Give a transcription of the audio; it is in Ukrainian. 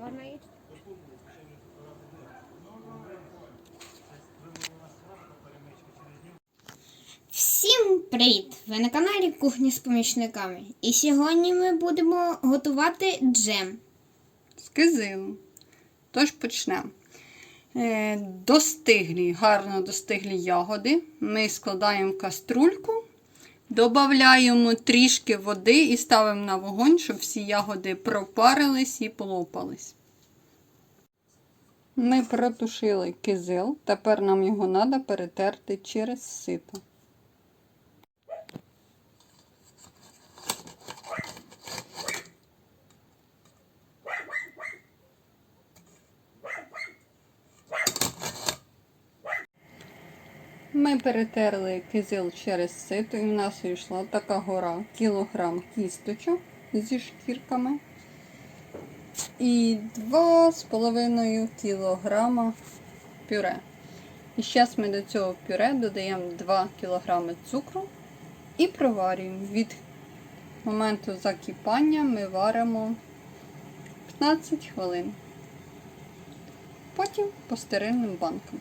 Можна їсти? Всім привіт! Ви на каналі Кухня з помічниками. І сьогодні ми будемо готувати джем. з кизилу. Тож почнемо. Е, Достиглі, гарно достиглі ягоди. Ми складаємо в каструльку, додаємо трішки води і ставимо на вогонь, щоб всі ягоди пропарились і полопались. Ми протушили кизил, тепер нам його треба перетерти через сито. Ми перетерли кизил через сито і в нас вийшла така гора кілограм кісточок зі шкірками і 2,5 кілограма пюре. І зараз ми до цього пюре додаємо 2 кілограми цукру і проварюємо. Від моменту закипання ми варимо 15 хвилин. Потім по стерильним банкам.